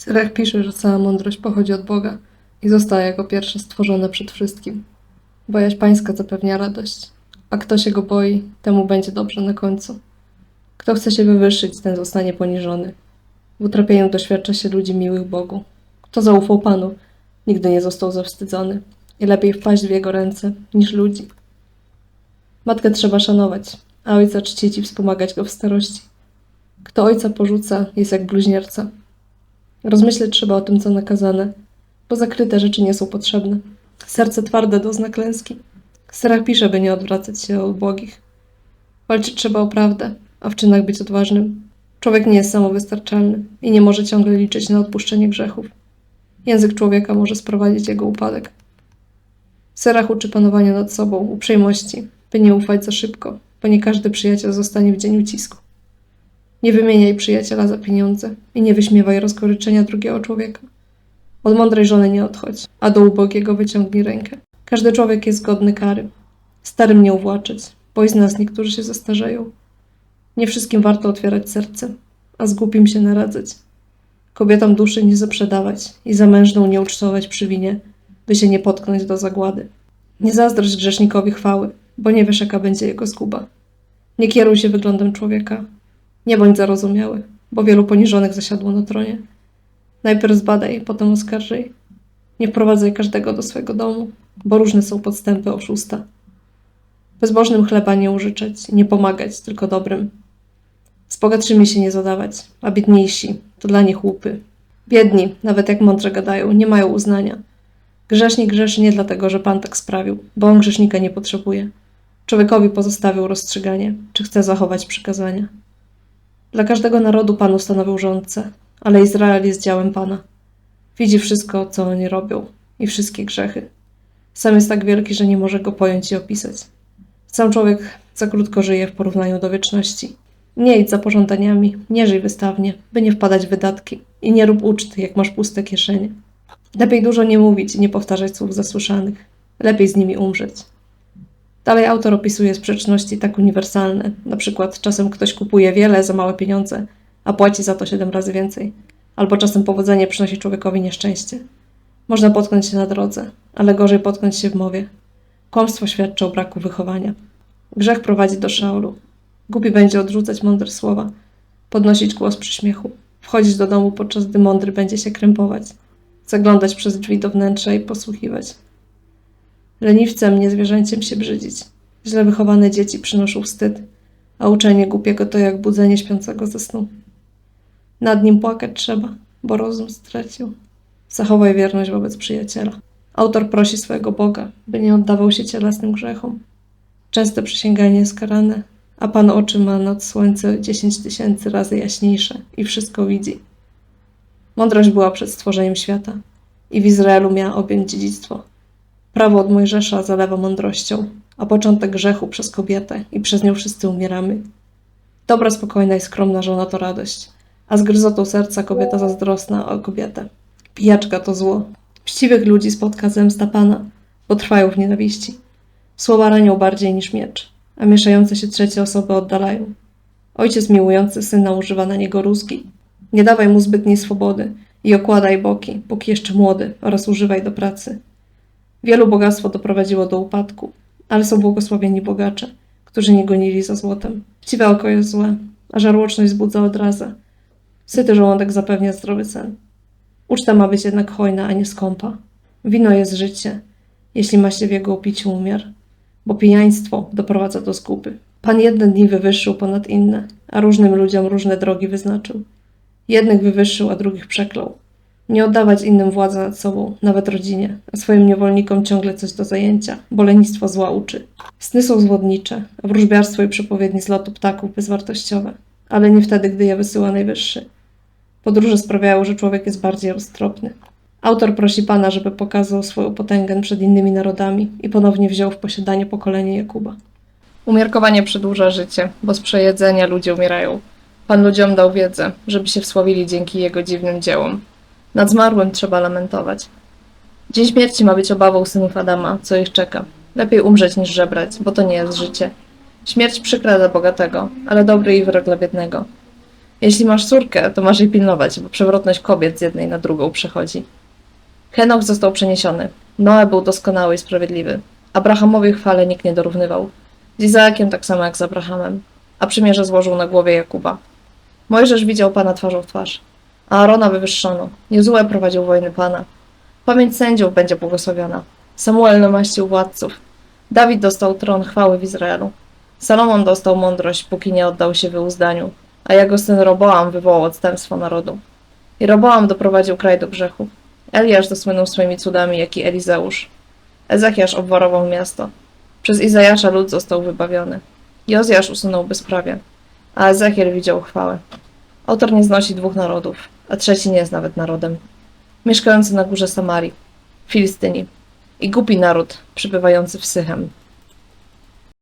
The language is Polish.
Syrach pisze, że cała mądrość pochodzi od Boga i została jako pierwsza stworzona przed wszystkim. Bojaźń pańska zapewnia radość, a kto się go boi, temu będzie dobrze na końcu. Kto chce się wywyższyć, ten zostanie poniżony. W utrapieniu doświadcza się ludzi miłych Bogu. Kto zaufał Panu, nigdy nie został zawstydzony i lepiej wpaść w jego ręce niż ludzi. Matkę trzeba szanować, a ojca czcić i wspomagać go w starości. Kto ojca porzuca, jest jak bluźnierca. Rozmyśleć trzeba o tym, co nakazane, bo zakryte rzeczy nie są potrzebne. Serce twarde dozna klęski. Syrach pisze, by nie odwracać się od ubogich. Walczyć trzeba o prawdę, a w czynach być odważnym. Człowiek nie jest samowystarczalny i nie może ciągle liczyć na odpuszczenie grzechów. Język człowieka może sprowadzić jego upadek. Syrach uczy panowania nad sobą, uprzejmości, by nie ufać za szybko, bo nie każdy przyjaciel zostanie w dzień ucisku. Nie wymieniaj przyjaciela za pieniądze i nie wyśmiewaj rozgoryczenia drugiego człowieka. Od mądrej żony nie odchodź, a do ubogiego wyciągnij rękę. Każdy człowiek jest godny kary. Starym nie uwłaczyć, bo i z nas niektórzy się zastarzeją. Nie wszystkim warto otwierać serce, a z głupim się naradzać. Kobietom duszy nie zaprzedawać i za mężną nie ucztować przy winie, by się nie potknąć do zagłady. Nie zazdrość grzesznikowi chwały, bo nie wiesz, jaka będzie jego zguba. Nie kieruj się wyglądem człowieka. Nie bądź zarozumiały, bo wielu poniżonych zasiadło na tronie. Najpierw zbadaj, potem oskarżaj. Nie wprowadzaj każdego do swego domu, bo różne są podstępy oszusta. Bezbożnym chleba nie użyczać, nie pomagać, tylko dobrym. Z bogatszymi się nie zadawać, a biedniejsi to dla nich łupy. Biedni, nawet jak mądrze gadają, nie mają uznania. Grzesznik grzeszy nie dlatego, że Pan tak sprawił, bo on grzesznika nie potrzebuje. Człowiekowi pozostawił rozstrzyganie, czy chce zachować przykazania. Dla każdego narodu Pan ustanowił rządcę, ale Izrael jest dziełem Pana. Widzi wszystko, co oni robią i wszystkie grzechy. Sam jest tak wielki, że nie może go pojąć i opisać. Sam człowiek za krótko żyje w porównaniu do wieczności. Nie idź za pożądaniami, nie żyj wystawnie, by nie wpadać w wydatki i nie rób uczty, jak masz puste kieszenie. Lepiej dużo nie mówić i nie powtarzać słów zasłyszanych. Lepiej z nimi umrzeć. Dalej autor opisuje sprzeczności tak uniwersalne. Na przykład czasem ktoś kupuje wiele za małe pieniądze, a płaci za to siedem razy więcej. Albo czasem powodzenie przynosi człowiekowi nieszczęście. Można potknąć się na drodze, ale gorzej potknąć się w mowie. Kłamstwo świadczy o braku wychowania. Grzech prowadzi do szaulu. Głupi będzie odrzucać mądre słowa, podnosić głos przy śmiechu, wchodzić do domu, podczas gdy mądry będzie się krępować, zaglądać przez drzwi do wnętrza i posłuchiwać. Leniwcem, nie zwierzęciem się brzydzić. Źle wychowane dzieci przynoszą wstyd, a uczenie głupiego to jak budzenie śpiącego ze snu. Nad nim płakać trzeba, bo rozum stracił. Zachowaj wierność wobec przyjaciela. Autor prosi swojego Boga, by nie oddawał się cielesnym grzechom. Częste przysięganie jest karane, a Pan oczy ma nad słońce dziesięć tysięcy razy jaśniejsze i wszystko widzi. Mądrość była przed stworzeniem świata i w Izraelu miała objąć dziedzictwo. Prawo od Mojżesza zalewa mądrością, a początek grzechu przez kobietę i przez nią wszyscy umieramy. Dobra, spokojna i skromna żona to radość, a z gryzotą serca kobieta zazdrosna o kobietę. Pijaczka to zło. Chciwych ludzi spotka zemsta Pana, bo trwają w nienawiści. Słowa ranią bardziej niż miecz, a mieszające się trzecie osoby oddalają. Ojciec miłujący syna używa na niego rózgi. Nie dawaj mu zbytniej swobody i okładaj boki, póki jeszcze młody, oraz używaj do pracy. Wielu bogactwo doprowadziło do upadku, ale są błogosławieni bogacze, którzy nie gonili za złotem. Chciwe oko jest złe, a żarłoczność zbudza odrazę. Syty żołądek zapewnia zdrowy sen. Uczta ma być jednak hojna, a nie skąpa. Wino jest życie, jeśli ma się w jego opiciu umiar, bo pijaństwo doprowadza do zguby. Pan jedne dni wywyższył ponad inne, a różnym ludziom różne drogi wyznaczył. Jednych wywyższył, a drugich przeklął. Nie oddawać innym władzy nad sobą, nawet rodzinie, a swoim niewolnikom ciągle coś do zajęcia, bo lenistwo zła uczy. Sny są zwodnicze, a wróżbiarstwo i przepowiedni z lotu ptaków bezwartościowe, ale nie wtedy, gdy je wysyła najwyższy. Podróże sprawiają, że człowiek jest bardziej roztropny. Autor prosi Pana, żeby pokazał swoją potęgę przed innymi narodami i ponownie wziął w posiadanie pokolenie Jakuba. Umiarkowanie przedłuża życie, bo z przejedzenia ludzie umierają. Pan ludziom dał wiedzę, żeby się wsławili dzięki jego dziwnym dziełom. Nad zmarłym trzeba lamentować. Dzień śmierci ma być obawą synów Adama, co ich czeka. Lepiej umrzeć niż żebrać, bo to nie jest życie. Śmierć przykra dla bogatego, ale dobry i wyrok dla biednego. Jeśli masz córkę, to masz jej pilnować, bo przewrotność kobiet z jednej na drugą przechodzi. Henoch został przeniesiony. Noe był doskonały i sprawiedliwy. Abrahamowi chwale nikt nie dorównywał. Z Izaakiem tak samo jak z Abrahamem. A przymierze złożył na głowie Jakuba. Mojżesz widział Pana twarzą w twarz. A Arona wywyższono. Jozue prowadził wojny Pana. Pamięć sędziów będzie błogosławiona. Samuel namaścił władców. Dawid dostał tron chwały w Izraelu. Salomon dostał mądrość, póki nie oddał się wyuzdaniu, a jego syn Roboam wywołał odstępstwo narodu. I Roboam doprowadził kraj do grzechu. Eliasz zasłynął swoimi cudami, jak i Elizeusz. Ezechiasz obwarował miasto. Przez Izajasza lud został wybawiony. Jozjasz usunął bezprawie, a Ezechiel widział chwałę. Autor nie znosi dwóch narodów, a trzeci nie jest nawet narodem. Mieszkający na górze Samarii, Filistyni i głupi naród przybywający w Sychem.